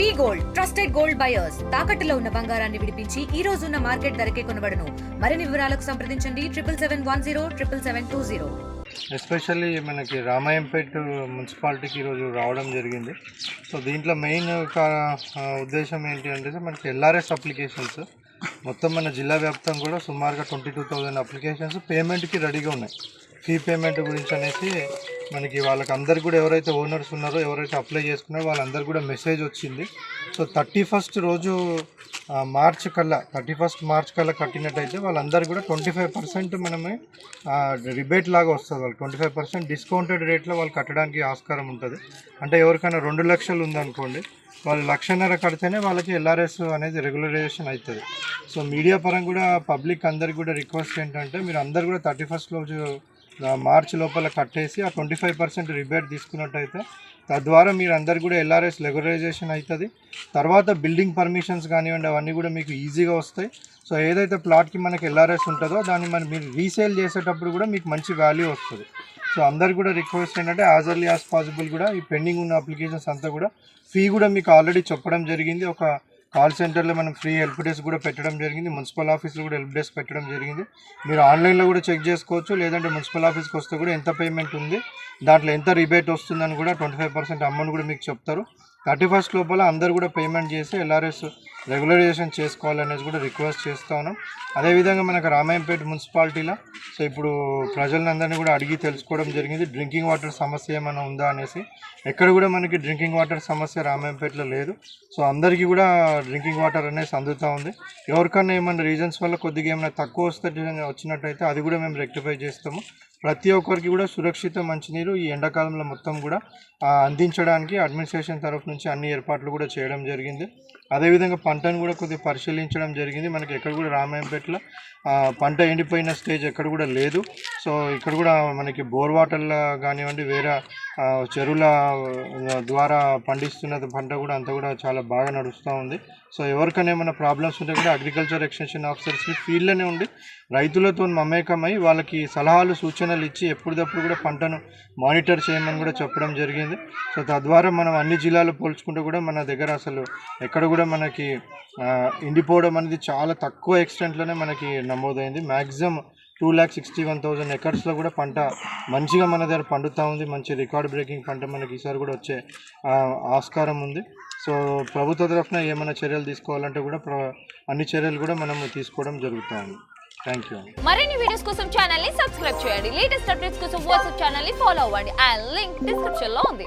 V gold trusted gold buyers. తాకట్టులో ఉన్న బంగారాన్ని విడిపించి ఈ రోజు ఉన్న మార్కెట్ ధరకే కొనబడను. మరిన్ని వివరాలకు సంప్రదించండి. Triple seven one zero triple seven two zero. Especially మనకి రామాయంపేట మున్సిపాలిటీకి ఈరోజు రావడం జరిగింది. సో దీంట్లో మెయిన్ ఉద్దేశం ఏంటి అంటే మనకి ఎల్ఆర్ఎస్ అప్లికేషన్స్. మొత్తం మన జిల్లా వ్యాప్తం కూడా సుమారుగా ట్వంటీ టూ థౌజండ్ అప్లికేషన్స్ పేమెంట్కి రెడీగా ఉన్నాయి. ఫీ పేమెంట్ గురించి అనేసి మనకి వాళ్ళకి అందరు కూడా ఎవరైతే ఓనర్స్ ఉన్నారో ఎవరైతే అప్లై చేసుకున్నారో వాళ్ళందరూ కూడా మెసేజ్ వచ్చింది. సో థర్టీ ఫస్ట్ రోజు మార్చ్ కల్లా థర్టీ ఫస్ట్ మార్చ్ కల్లా కట్టినట్టయితే వాళ్ళందరూ కూడా ట్వంటీ ఫైవ్ పర్సెంట్ మనమే రిబేట్ లాగా వస్తుంది వాళ్ళు ట్వంటీ ఫైవ్ పర్సెంట్ డిస్కౌంటెడ్ రేట్లో వాళ్ళు కట్టడానికి ఆస్కారం ఉంటుంది. అంటే ఎవరికైనా రెండు లక్షలు ఉందనుకోండి వాళ్ళు లక్షన్నర కడితేనే వాళ్ళకి ఎల్ఆర్ఎస్ అనేది రెగ్యులరైజేషన్ అవుతుంది సో మీడియా పరంగా కూడా పబ్లిక్ అందరికి కూడా రిక్వెస్ట్ ఏంటంటే మీరు అందరు కూడా థర్టీ ఫస్ట్ రోజు మార్చ్ లోపల కట్టేసి ఆ ట్వంటీ ఫైవ్ పర్సెంట్ రిబేట్ తీసుకున్నట్టయితే తద్వారా మీరు అందరు కూడా ఎల్ఆర్ఎస్ రెగ్యులరైజేషన్ అవుతుంది తర్వాత బిల్డింగ్ పర్మిషన్స్ కానివ్వండి అవన్నీ కూడా మీకు ఈజీగా వస్తాయి. సో ఏదైతే ప్లాట్కి మనకి ఎల్ఆర్ఎస్ ఉంటుందో దాన్ని మనం మీరు రీసేల్ చేసేటప్పుడు కూడా మీకు మంచి వాల్యూ వస్తుంది. సో అందరు కూడా రిక్వెస్ట్ ఏంటంటే యాజ్ ఎర్లీ యాజ్ పాసిబుల్ కూడా ఈ పెండింగ్ ఉన్న అప్లికేషన్స్ అంతా కూడా ఫీ కూడా మీకు ఆల్రెడీ చెప్పడం జరిగింది. ఒక కాల్ సెంటర్లో మనం ఫ్రీ హెల్ప్ డెస్క్ కూడా పెట్టడం జరిగింది. మున్సిపల్ ఆఫీస్లో కూడా హెల్ప్ డెస్క్ పెట్టడం జరిగింది. మీరు ఆన్లైన్లో కూడా చెక్ చేసుకోవచ్చు. లేదంటే మున్సిపల్ ఆఫీస్కి వస్తే కూడా ఎంత పేమెంట్ ఉంది దాంట్లో ఎంత రిబేట్ వస్తుందని కూడా ట్వంటీ ఫైవ్ పర్సెంట్ అమౌంట్ కూడా మీకు చెప్తారు. థర్టీ ఫస్ట్ లోపల అందరు కూడా పేమెంట్ చేసి ఎల్ఆర్ఎస్ రెగ్యులరైజేషన్ చేసుకోవాలనేసి కూడా రిక్వెస్ట్ చేస్తూ ఉన్నాం. అదేవిధంగా మనకు రామాయంపేట మున్సిపాలిటీలో సో ఇప్పుడు ప్రజలందరినీ కూడా అడిగి తెలుసుకోవడం జరిగింది. డ్రింకింగ్ వాటర్ సమస్య ఏమైనా ఉందా అనేసి. ఎక్కడ కూడా మనకి డ్రింకింగ్ వాటర్ సమస్య రామాయంపేటలో లేదు. సో అందరికీ కూడా డ్రింకింగ్ వాటర్ అనేది అందుతూ ఉంది. ఎవరికన్నా ఏమైనా రీజన్స్ వల్ల కొద్దిగా ఏమైనా తక్కువ వస్తే వచ్చినట్టయితే అది కూడా మేము రెక్టిఫై చేస్తాము. ప్రతి ఒక్కరికి కూడా సురక్షిత మంచినీరు ఈ ఎండాకాలంలో మొత్తం కూడా అందించడానికి అడ్మినిస్ట్రేషన్ తరఫు నుంచి అన్ని ఏర్పాట్లు కూడా చేయడం జరిగింది. అదేవిధంగా పంటను కూడా కొద్దిగా పరిశీలించడం జరిగింది. మనకి ఎక్కడ కూడా రామాయంపేటలో పంట ఎండిపోయిన స్టేజ్ ఎక్కడ కూడా లేదు. సో ఇక్కడ కూడా మనకి బోర్ వాటర్ల కానివ్వండి వేరే చెరువుల ద్వారా పండిస్తున్న పంట కూడా అంతా కూడా చాలా బాగా నడుస్తూ ఉంది. సో ఎవరికైనా ఏమైనా ప్రాబ్లమ్స్ ఉంటే కూడా అగ్రికల్చర్ ఎక్స్టెన్షన్ ఆఫీసర్స్ని ఫీల్డ్లోనే ఉండి రైతులతో మమేకమై వాళ్ళకి సలహాలు సూచనలు ఇచ్చి ఎప్పటికప్పుడు కూడా పంటను మానిటర్ చేయమని కూడా చెప్పడం జరిగింది. సో తద్వారా మనం అన్ని జిల్లాలు పోల్చుకుంటే కూడా మన దగ్గర అసలు ఎక్కడ కూడా మనకి ఎండిపోవడం అనేది చాలా తక్కువ ఎక్స్టెంట్లోనే మనకి నమోదైంది. Maximum two lakh sixty one thousand ఎకర్స్లో కూడా పంట మంచిగా మన దగ్గర పండుతూ ఉంది. మంచి రికార్డ్ బ్రేకింగ్ పంట మనకి ఈసారి కూడా వచ్చే ఆస్కారం ఉంది. సో ప్రభుత్వ తరఫున ఏమైనా చర్యలు తీసుకోవాలంటే కూడా అన్ని చర్యలు కూడా మనం తీసుకోవడం జరుగుతూ ఉంది. థ్యాంక్ యూ మరిన్ని వీడియోస్ కోసం ఛానల్ని సబ్స్క్రైబ్ చేయండి. లేటెస్ట్ అప్డేట్స్ కోసం వాట్సాప్ ఛానల్ని ఫాలో అవ్వండి. ఆ లింక్ డిస్క్రిప్షన్లో ఉంది.